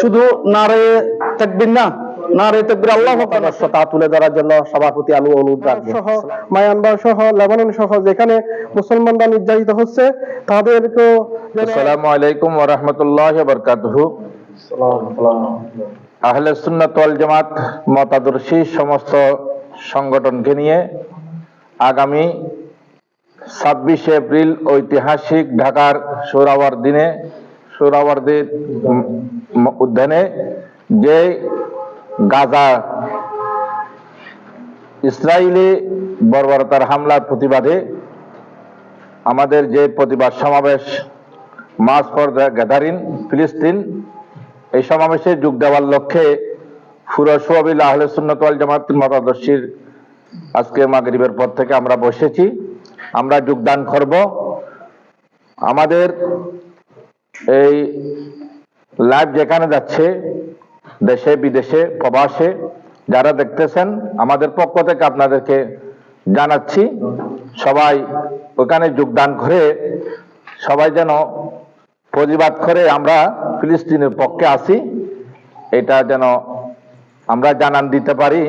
শুধু নারে তাকবির না নারে তাকবির আল্লাহ তা তুলে ধরার জন্য সভাপতি আমি অনুরোধ রাখব সহ মায়ানমার সহ লেবানন সহ যেখানে মুসলমানরা নির্যাতিত হচ্ছে তাদেরকেও যেন আসসালামু আলাইকুম ওয়া রাহমাতুল্লাহি ওয়া বারাকাতুহু। আহলে সুন্নাত ওয়াল জামাত মতাদর্শী সমস্ত সংগঠনকে নিয়ে আগামী ছাব্বিশে এপ্রিল ঐতিহাসিক ঢাকার সোহরাওয়ার দিনে সোহরাওয়ার্দের উদ্যানে যে গাজা ইসরায়েলি বর্বরতার হামলার প্রতিবাদে আমাদের যে প্রতিবাদ সমাবেশ মাস ফর দ্য গ্যাদারিং ফিলিস্তিন এই সমাবেশে যোগ দেওয়ার লক্ষ্যে ফুরসুয়াবিল আহলে সুন্নত ওয়াল জামাত মতাদর্শীর আজকে মাগরিবের পর থেকে আমরা বসেছি। আমরা যোগদান করব। আমাদের এই লাইভ যেখানে যাচ্ছে, দেশে, বিদেশে, প্রবাসে, যারা দেখতেছেন, আমাদের পক্ষ থেকে আপনাদেরকে জানাচ্ছি, সবাই ওখানে যোগদান করে, সবাই যেন প্রতিবাদ করে আমরা ফিলিস্তিনের পক্ষে আসি এটা যেন আমরা জানান দিতে পারি,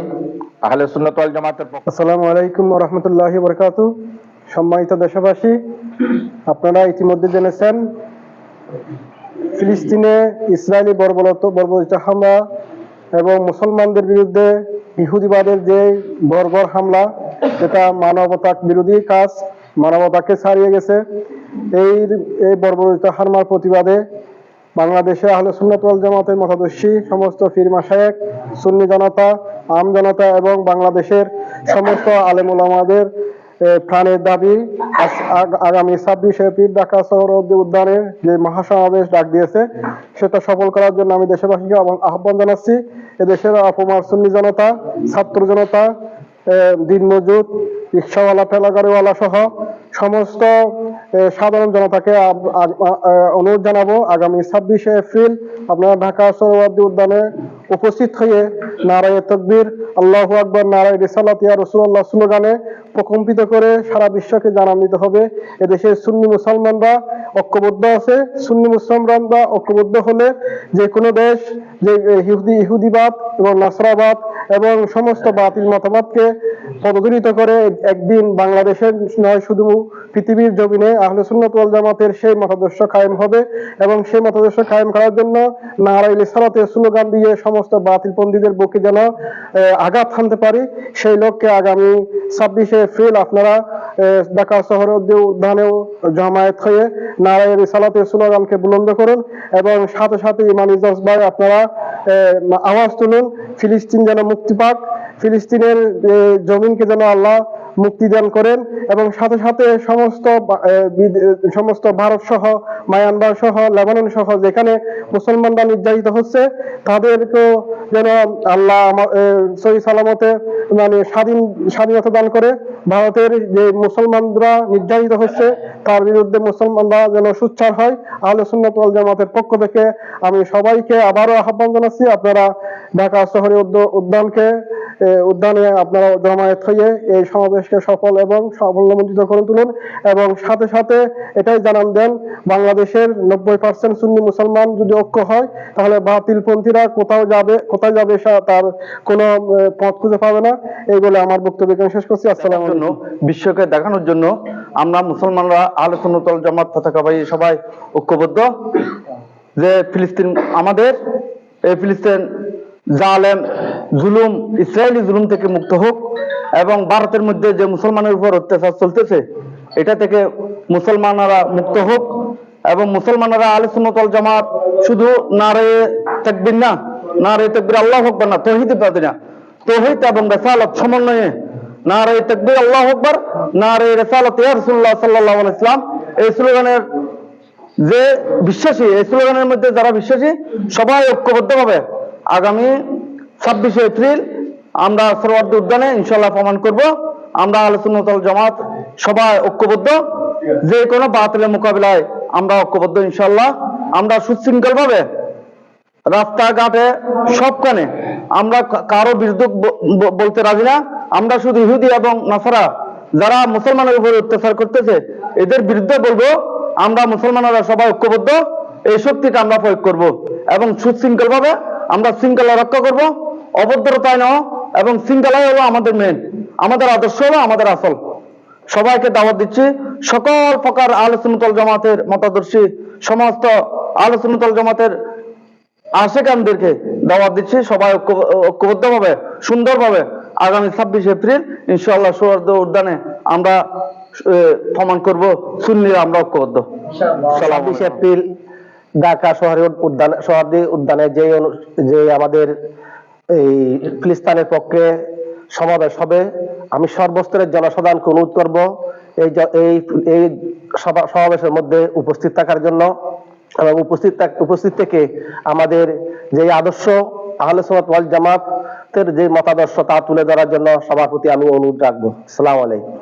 আহলে সুন্নত ওয়াল জামাতের পক্ষ আসসালামু আলাইকুম রহমতুল্লাহ বরকাতু সম্মানিত দেশবাসী, আপনারা ইতিমধ্যে জেনেছেন ফিলিস্তিনে ইসরায়েলি বর্বরত বর্বরিত হামলা এবং মুসলমানদের বিরুদ্ধে ইহুদিবাদের যে বর্বর হামলা, যেটা মানবতা বিরোধী কাজ, মানবতাকে ছাড়িয়ে গেছে, এই এই বর্বরিত হামলার প্রতিবাদে বাংলাদেশে আহলে সুন্নাত ওয়াল জামাতের মতাদর্শী সমস্ত ফির মাসায়েক সুন্নি জনতা, আম জনতা এবং বাংলাদেশের সমস্ত আলেমুল আমাদের প্রাণের দাবি আগামী ছাব্বিশে এপ্রিল ঢাকা শহর উদ্যানে যে মহাসমাবেশ ডাক দিয়েছে সেটা সফল করার জন্য আমি দেশবাসীকে আহ্বান- জানাচ্ছি। এদেশের অপমার সুন্নি জনতা ছাত্র জনতা আহ, দিনমজুর রিক্সাওয়ালা ঠেলাগাড়িওয়ালা সহ সমস্ত সাধারণ জনতাকে অনুরোধ জানাব আগামী ছাব্বিশে এপ্রিল আপনারা ঢাকা সৌরবাদী উদ্যানে উপস্থিত হয়ে নারায় তকবীর, আল্লাহ আকবর, নারায় রিসালাত রসুল্লাহ স্লোগানে প্রকম্পিত করে সারা বিশ্বকে জানান হবে। এদেশের সুন্নি মুসলমানরা ঐক্যবদ্ধ আছে। সুন্নি মুসলমানরা ঐক্যবদ্ধ হলে যে কোনো দেশ, যে ইহুদি, ইহুদিবাদ এবং নাসরাবাদ এবং সমস্ত বাতিল মতামতকে পদদলিত করে একদিন বাংলাদেশের নয়, শুধু পৃথিবীর জমিনে আহলে সুন্নাত ওয়াল জামাতের সেই মতাদর্শ কায়েম হবে এবং সেই মতাদর্শ কায়েম করার জন্য নারাইল সালাতের স্লোগান দিয়ে সমস্ত বাতিল পন্থীদের বুকে যেন আঘাত হানতে পারি, সেই লক্ষ্যে আগামী ছাব্বিশে এপ্রিল আপনারা ঢাকা শহর উদ্যানেও জমায়েত হয়ে নারায়ণ সালাতে স্লোগানকে বুলন্দ করুন এবং সাথে সাথে ইমানি জজ ভাই আপনারা আওয়াজ তুলুন, ফিলিস্তিন যেন মুক্তি পাক, ফিলিস্তিনের জমিনকে যেন আল্লাহ মুক্তি দান করেন এবং সাথে সাথে সমস্ত সমস্ত ভারত সহ, মায়ানমার সহ, লেবানন সহ, যেখানে মুসলমানরা নির্যাতিত হচ্ছে, তাদেরকেও যেন আল্লাহ সহি সালামতে মানে স্বাধীন, স্বাধীনতা দান করে, ভারতের যে মুসলমানরা নির্যাতিত হচ্ছে, তার বিরুদ্ধে মুসলমানরা যেন সুচ্চার হয় সুন্নাত জামাতের পক্ষ থেকে আমি সবাইকে আবারও আহ্বান জানাচ্ছি। আপনারা ঢাকা শহরে উদ্যানকে উদ্যানে আপনারা জমায়েত হয়ে এই সমাবেশকে সফল এবং সাফল্যমণ্ডিত করে তুলুন এবং সাথে সাথে এটাই জানান দেন বাংলাদেশের নব্বই পার্সেন্ট সুন্নি মুসলমান যদি ঐক্য হয় তাহলে বাতিলপন্থীরা কোথাও যাবে কোথায় যাবে তার কোনো পথ খুঁজে পাবে না। এই বলে আমার বক্তব্য এখানে শেষ করছি। আসসালাম বিশ্বকে দেখানোর জন্য আমরা মুসলমানরা ওয়াল জামাত পতাকাবাহী সবাই ঐক্যবদ্ধ যে ফিলিস্তিন আমাদের এই ফিলিস্তিন জালেম, জুলুম, ইসরায়েলি জুলুম থেকে মুক্ত হোক এবং ভারতের মধ্যে যে মুসলমানের উপর অত্যাচার চলতেছে, এটা থেকে মুসলমানরা মুক্ত হোক এবং মুসলমানরা আহলে সুন্নাত ওয়াল জামাত শুধু নারে তাকবির না, নারে তাকবির আল্লাহ আকবার না, তৌহিদ পাতে না, তৌহিদ এবং রেসালত সমন্বয়ে নারে তাকবির আল্লাহ আকবার, নারে রেসালত ইয়া রাসূলুল্লাহ সাল্লাল্লাহু ইসলাম এই স্লোগানের যে বিশ্বাসী, এই স্লোগানের মধ্যে যারা বিশ্বাসী, সবাই ঐক্যবদ্ধভাবে আগামী ছাব্বিশে এপ্রিল আমরা সরওয়ার্দী উদ্যানে ইনশাল্লাহ প্রমাণ করব। আমরা আলোচনাতল জামাত সবাই ঐক্যবদ্ধ। যে কোনো বাতিলের মোকাবিলায় আমরা ঐক্যবদ্ধ ইনশাল্লাহ আমরা সুশৃঙ্খল ভাবে রাস্তাঘাটে সবখানে আমরা কারও বিরুদ্ধে বলতে রাজি না। আমরা শুধু ইহুদি এবং নাসারা, যারা মুসলমানের উপর অত্যাচার করতেছে, এদের বিরুদ্ধে বলব আমরা মুসলমানেরা সবাই ঐক্যবদ্ধ, এই শক্তিটা আমরা প্রয়োগ করব এবং সুশৃঙ্খল ভাবে আমরা শৃঙ্খলা রক্ষা করব, অভদ্রতায় নয় এবং শৃঙ্খলাই হলো আমাদের মেন আমাদের আদর্শ হলো আমাদের আসল। সবাইকে দাওয়াত দিচ্ছি, সকল প্রকার আলোচনতল জামাতের মতাদর্শী সমস্ত আলোচনতল জামাতের আশেকানদেরকে দাওয়াত দিচ্ছি, সবাই ঐক্য- ঐক্যবদ্ধভাবে, সুন্দরভাবে আগামী ছাব্বিশ এপ্রিল ইনশাআল্লাহ সৌহার্দ উদ্যানে আমরা প্রমাণ করব সুন্নিরা আমরা ঐক্যবদ্ধ। ছাব্বিশ এপ্রিল ঢাকা শহরে উদ্যান শহরদি উদ্যানে যে যে আমাদের এই ফিলিস্তানের পক্ষে সমাবেশ হবে আমি সর্বস্তরের জনসাধারণকে অনুরোধ করব এই এই সমাবেশের মধ্যে উপস্থিত থাকার জন্য এবং উপস্থিত উপস্থিত থেকে আমাদের যে আদর্শ আহলে সুন্নাত ওয়াল জামাতের যে মতাদর্শ তা তুলে ধরার জন্য সভাপতি আমি অনুরোধ রাখব। সালাম আলাইকুম।